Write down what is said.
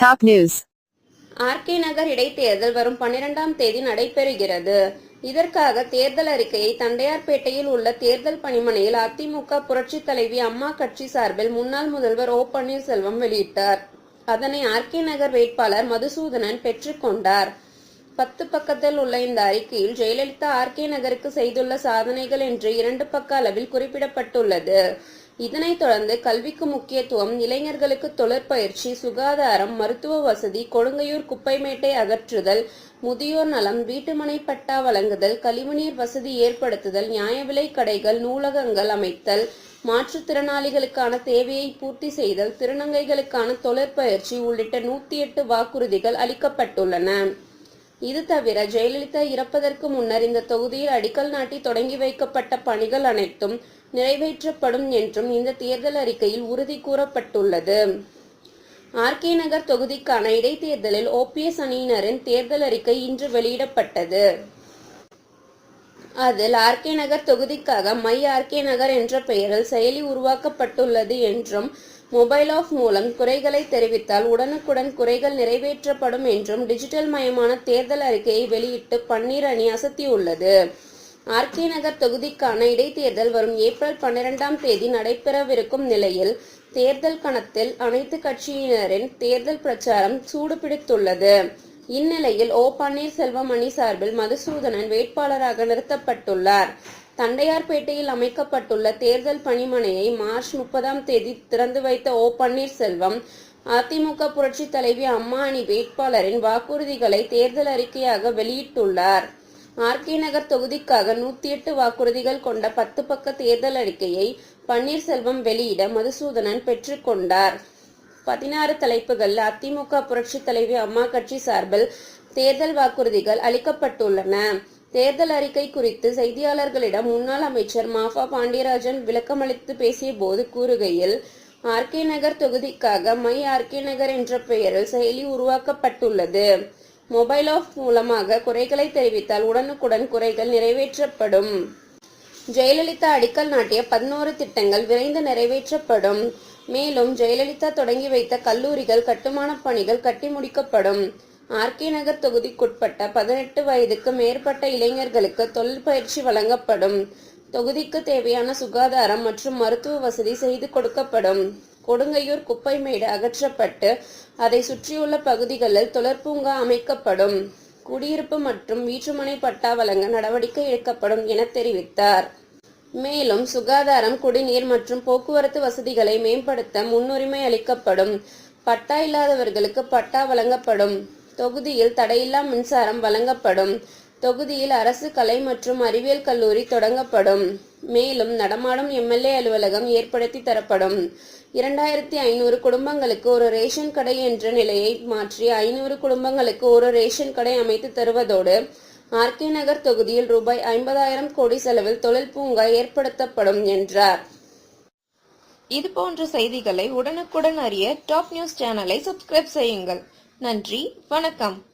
Top news RK நகர் இடைத்தேர்தல் வரும் பன்னிரெண்டாம் தேதி நடைபெறுகிறது. இதற்காக தேர்தல் அறிக்கையை தண்டையார்பேட்டையில் உள்ள தேர்தல் பணிமனையில் அதிமுக புரட்சி தலைவி அம்மா கட்சி சார்பில் முன்னாள் முதல்வர் ஓ பன்னீர்செல்வம் வெளியிட்டார். அதனை ஆர்கே நகர் வேட்பாளர் மதுசூதனன் பெற்றுக்கொண்டார் பத்து பக்கத்தில் உள்ள இந்த அறிக்கையில் ஜெயலலிதா ஆர்கே நகருக்கு செய்துள்ள சாதனைகள் என்று இரண்டு பக்க அளவில் குறிப்பிடப்பட்டுள்ளது. இதனைத் தொடர்ந்து கல்விக்கு முக்கியத்துவம் இளைஞர்களுக்கு தொழிற்பயிற்சி சுகாதாரம் மருத்துவ வசதி கொடுங்கையூர் குப்பைமேட்டை அகற்றுதல் முதியோர் நலம் வீட்டுமனை பட்டா வழங்குதல் கழிவுநீர் வசதி ஏற்படுத்துதல் நியாய விலை கடைகள் நூலகங்கள் அமைத்தல் மாற்றுத்திறனாளிகளுக்கான தேவையை பூர்த்தி செய்தல் திருநங்கைகளுக்கான தொழிற்பயிற்சி உள்ளிட்ட நூத்தி எட்டு வாக்குறுதிகள் அளிக்கப்பட்டுள்ளன. இது தவிர ஜெயலலிதா இறப்பதற்கு முன்னர் இந்த தொகுதியில் அடிக்கல் நாட்டி தொடங்கி வைக்கப்பட்ட பணிகள் அனைத்தும் நிறைவேற்றப்படும் என்றும் இந்த தேர்தல் அறிக்கையில் உறுதி கூறப்பட்டுள்ளது. ஆர்கே நகர் தொகுதிக்கான இடைத்தேர்தலில் ஓபிஎஸ் அணியினரின் தேர்தல் அறிக்கை இன்று வெளியிடப்பட்டது. அதில் ஆர்கே நகர் தொகுதிக்காக மை ஆர்கே நகர் என்ற பெயரில் செயலி உருவாக்கப்பட்டுள்ளது என்றும் மொபைல் ஆஃப் மூலம் குறைகளை தெரிவித்தால் உடனுக்குடன் குறைகள் நிறைவேற்றப்படும் என்றும் டிஜிட்டல் மயமான தேர்தல் அறிக்கையை வெளியிட்டு பன்னீர் அணி அசத்தியுள்ளது. ஆர்கே நகர் தொகுதிக்கான இடைத்தேர்தல் வரும் ஏப்ரல் பன்னிரெண்டாம் தேதி நடைபெறவிருக்கும் நிலையில் தேர்தல் கணத்தில் அனைத்து கட்சியினரின் தேர்தல் பிரச்சாரம் சூடுபிடித்துள்ளது. இந்நிலையில் ஓ பன்னீர்செல்வம் அணி சார்பில் மதுசூதனன் வேட்பாளராக நிறுத்தப்பட்டுள்ளார். தண்டையார்பேட்டையில் அமைக்கப்பட்டுள்ள தேர்தல் பணிமனையை மார்ச் முப்பதாம் தேதி திறந்து வைத்த ஓ பன்னீர்செல்வம் அதிமுக புரட்சி தலைவி அம்மா அணி வேட்பாளரின் வாக்குறுதிகளை தேர்தல் அறிக்கையாக வெளியிட்டுள்ளார். ஆர்கே நகர் தொகுதிக்காக நூத்தி எட்டு வாக்குறுதிகள் கொண்ட பத்து பக்க தேர்தல் அறிக்கையை பன்னீர்செல்வம் வெளியிட மதுசூதனன் பெற்றுக்கொண்டார் பதினாறு தலைப்புகள் அதிமுக புரட்சி தலைவி அம்மா கட்சி சார்பில் தேர்தல் வாக்குறுதிகள் அளிக்கப்பட்டுள்ளன. தேர்தல் அறிக்கை குறித்து செய்தியாளர்களிடம் முன்னாள் அமைச்சர் மாஃபா பாண்டியராஜன் விளக்கமளித்து பேசிய போது கூறுகையில் ஆர்கே நகர் தொகுதிக்காக மை ஆர்கே நகர் என்ற பெயரில் செயலி உருவாக்கப்பட்டுள்ளது. மொபைல் ஆஃப் மூலமாக குறைகளை தெரிவித்தால் உடனுக்குடன் குறைகள் நிறைவேற்றப்படும். ஜெயலலிதா அடிக்கல் நாட்டிய பதினோரு திட்டங்கள் விரைந்து நிறைவேற்றப்படும். மேலும் ஜெயலலிதா தொடங்கி வைத்த கல்லூரிகள் கட்டுமான பணிகள் கட்டி முடிக்கப்படும். ஆர்கே நகர் தொகுதிக்குட்பட்ட பதினெட்டு வயதுக்கு மேற்பட்ட இளைஞர்களுக்கு தொழில் பயிற்சி வழங்கப்படும். தொகுதிக்கு தேவையான சுகாதாரம் மற்றும் மருத்துவ வசதி செய்து கொடுக்கப்படும். கொடுங்கையூர் குப்பை மேடு அகற்றப்பட்டு அதை சுற்றியுள்ள பகுதிகளில் தொழிற்பூங்கா அமைக்கப்படும். குடியிருப்பு மற்றும் வீட்டுமனை பட்டா வழங்க நடவடிக்கை எடுக்கப்படும் என தெரிவித்தார். மேலும் சுகாதாரம் குடிநீர் மற்றும் போக்குவரத்து வசதிகளை மேம்படுத்த முன்னுரிமை அளிக்கப்படும். பட்டா இல்லாதவர்களுக்கு பட்டா வழங்கப்படும். தொகுதியில் தடையில்லா மின்சாரம் வழங்கப்படும். தொகுதியில் அரசு கலை மற்றும் அறிவியல் கல்லூரி தொடங்கப்படும். மேலும் நடமாடும் எம்எல்ஏ அலுவலகம் ஏற்படுத்தி தரப்படும். இரண்டாயிரத்தி ஐநூறு குடும்பங்களுக்கு ஒரு ரேஷன் கடை என்ற நிலையை மாற்றி ஐநூறு குடும்பங்களுக்கு ஒரு ரேஷன் கடை அமைத்து தருவதோடு ஆர்கே நகர் தொகுதியில் ரூபாய் ஐம்பதாயிரம் கோடி செலவில் தொழில் பூங்கா ஏற்படுத்தப்படும் என்றார். இது போன்ற செய்திகளை உடனுக்குடன் அறிய டாப் நியூஸ் சேனலை சப்ஸ்கிரைப் செய்யுங்கள். நன்றி. வணக்கம்.